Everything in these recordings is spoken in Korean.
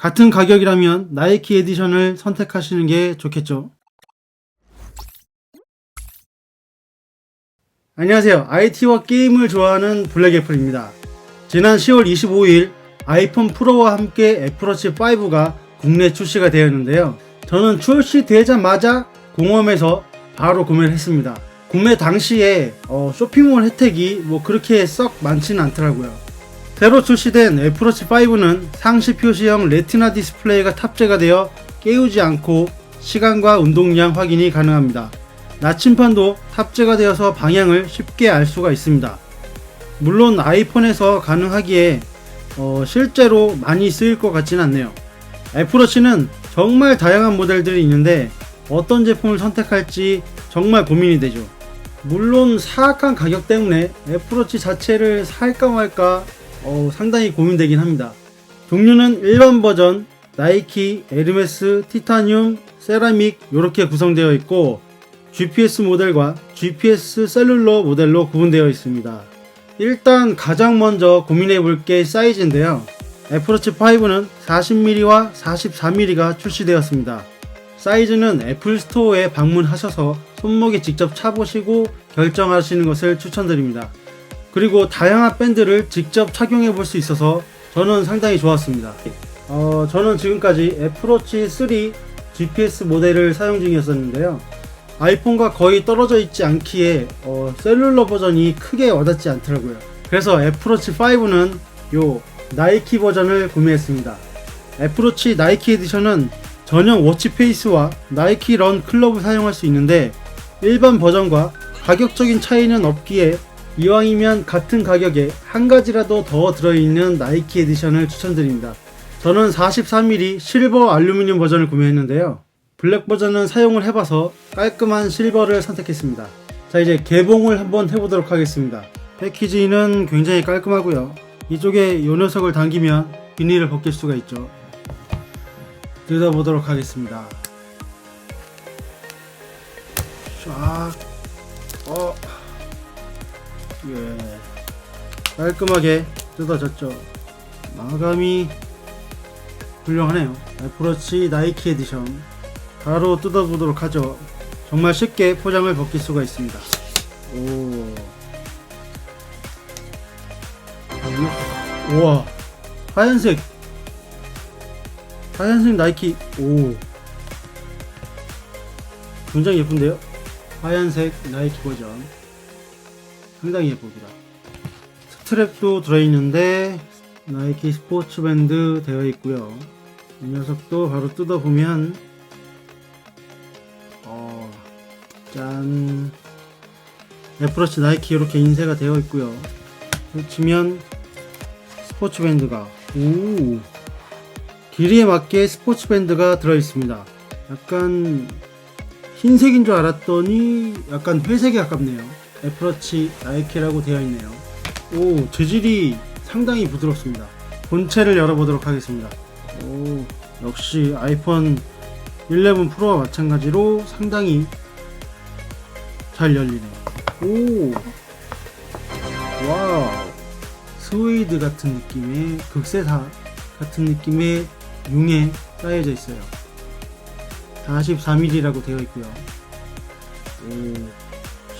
같은 가격이라면 나이키 에디션을 선택하시는 게 좋겠죠. 안녕하세요. IT와 게임을 좋아하는 블랙애플입니다. 지난 10월 25일 아이폰 프로와 함께 애플워치 5가 국내 출시가 되었는데요. 저는 출시되자마자 공홈에서 바로 구매를 했습니다. 구매 당시에 어, 쇼핑몰 혜택이 뭐 그렇게 썩 많지는 않더라고요. 새로 출시된 애플워치 5는 상시 표시형 레티나 디스플레이가 탑재가 되어 깨우지 않고 시간과 운동량 확인이 가능합니다. 나침판도 탑재가 되어서 방향을 쉽게 알 수가 있습니다. 물론 아이폰에서 가능하기에 어, 실제로 많이 쓰일 것 같지는 않네요. 애플워치는 정말 다양한 모델들이 있는데 어떤 제품을 선택할지 정말 고민이 되죠. 물론 사악한 가격 때문에 애플워치 자체를 살까 말까 어, 상당히 고민되긴 합니다. 종류는 일반 버전, 나이키, 에르메스, 티타늄, 세라믹 이렇게 구성되어 있고 GPS 모델과 GPS 셀룰러 모델로 구분되어 있습니다. 일단 가장 먼저 고민해 볼 게 사이즈인데요. 애플워치 5는 40mm와 44mm가 출시되었습니다. 사이즈는 애플 스토어에 방문하셔서 손목에 직접 차보시고 결정하시는 것을 추천드립니다. 그리고 다양한 밴드를 직접 착용해 볼 수 있어서 저는 상당히 좋았습니다. 어, 저는 지금까지 애플워치 3 GPS 모델을 사용 중이었었는데요. 아이폰과 거의 떨어져 있지 않기에 어, 셀룰러 버전이 크게 와닿지 않더라고요. 그래서 애플워치 5는 요 나이키 버전을 구매했습니다. 애플워치 나이키 에디션은 전용 워치페이스와 나이키 런 클럽을 사용할 수 있는데 일반 버전과 가격적인 차이는 없기에 이왕이면 같은 가격에 한 가지라도 더 들어있는 나이키 에디션을 추천드립니다. 저는 43mm 실버 알루미늄 버전을 구매했는데요. 블랙 버전은 사용을 해봐서 깔끔한 실버를 선택했습니다. 자 이제 개봉을 한번 해보도록 하겠습니다. 패키지는 굉장히 깔끔하고요. 이쪽에 이 녀석을 당기면 비닐을 벗길 수가 있죠. 뜯어보도록 하겠습니다. 쫙, 어, 예, 깔끔하게 뜯어졌죠. 마감이 훌륭하네요. 애플워치 나이키 에디션. 바로 뜯어보도록 하죠. 정말 쉽게 포장을 벗길 수가 있습니다. 오. 우와. 하얀색. 하얀색 나이키. 오. 굉장히 예쁜데요? 하얀색 나이키 버전. 상당히 예쁩니다. 스트랩도 들어있는데 나이키 스포츠 밴드 되어 있고요. 이 녀석도 바로 뜯어보면 어, 짠 애플워치 나이키 이렇게 인쇄가 되어 있고요. 치면 스포츠 밴드가 오 길이에 맞게 스포츠 밴드가 들어 있습니다. 약간 흰색인 줄 알았더니 약간 회색에 가깝네요. 애플워치 나이키라고 되어 있네요. 오 재질이 상당히 부드럽습니다. 본체를 열어보도록 하겠습니다. 오 역시 아이폰 11 프로와 마찬가지로 상당히 잘 열리네요. 오 와우 스웨이드 같은 느낌의 극세사 같은 느낌의 융에 쌓여져 있어요. 44mm라고 되어 있고요. 오,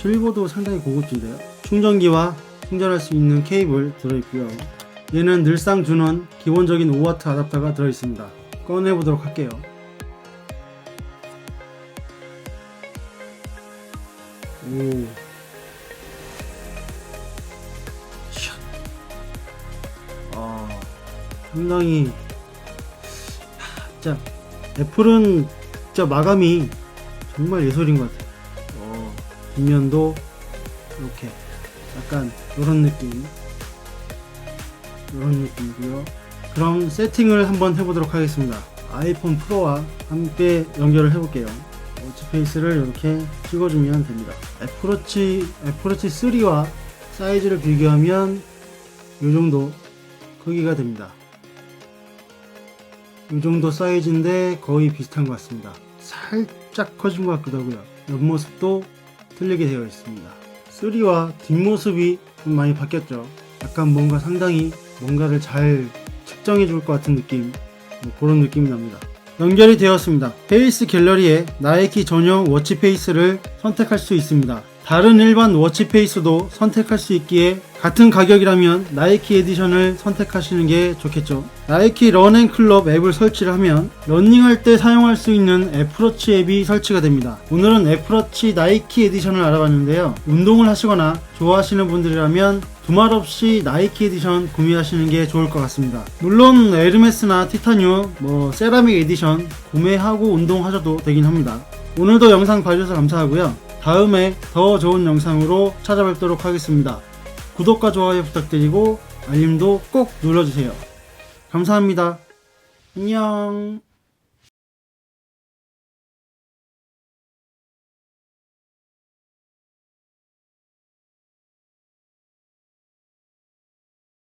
실버도 상당히 고급진데요. 충전기와 충전할 수 있는 케이블 들어있고요. 얘는 늘상 주는 기본적인 5W 아답터가 들어있습니다. 꺼내보도록 할게요. 오. 샷. 아, 상당히 하, 진짜 애플은 진짜 마감이 정말 예술인 것 같아요. 어, 뒷면도 이렇게 약간 이런 느낌, 이런 느낌이고요. 그럼 세팅을 한번 해보도록 하겠습니다. 아이폰 프로와 함께 연결을 해볼게요. 워치페이스를 이렇게 찍어주면 됩니다. 애플워치, 애플워치 3와 사이즈를 비교하면 이 정도 크기가 됩니다. 이 정도 사이즈인데 거의 비슷한 것 같습니다. 살짝 커진 것 같기도 하고요. 옆모습도 틀리게 되어 있습니다. 3와 뒷모습이 좀 많이 바뀌었죠. 약간 뭔가 상당히 뭔가를 잘 측정해 줄 것 같은 느낌. 뭐 그런 느낌이 납니다. 연결이 되었습니다. 페이스 갤러리에 나이키 전용 워치 페이스를 선택할 수 있습니다. 다른 일반 워치 페이스도 선택할 수 있기에 같은 가격이라면 나이키 에디션을 선택하시는 게 좋겠죠. 나이키 런앤클럽 앱을 설치를 하면 러닝할 때 사용할 수 있는 애플워치 앱이 설치가 됩니다. 오늘은 애플워치 나이키 에디션을 알아봤는데요. 운동을 하시거나 좋아하시는 분들이라면 두말 없이 나이키 에디션 구매하시는 게 좋을 것 같습니다. 물론 에르메스나 티타늄, 뭐 세라믹 에디션 구매하고 운동하셔도 되긴 합니다. 오늘도 영상 봐주셔서 감사하고요. 다음에 더 좋은 영상으로 찾아뵙도록 하겠습니다. 구독과 좋아요 부탁드리고 알림도 꼭 눌러주세요. 감사합니다. 안녕.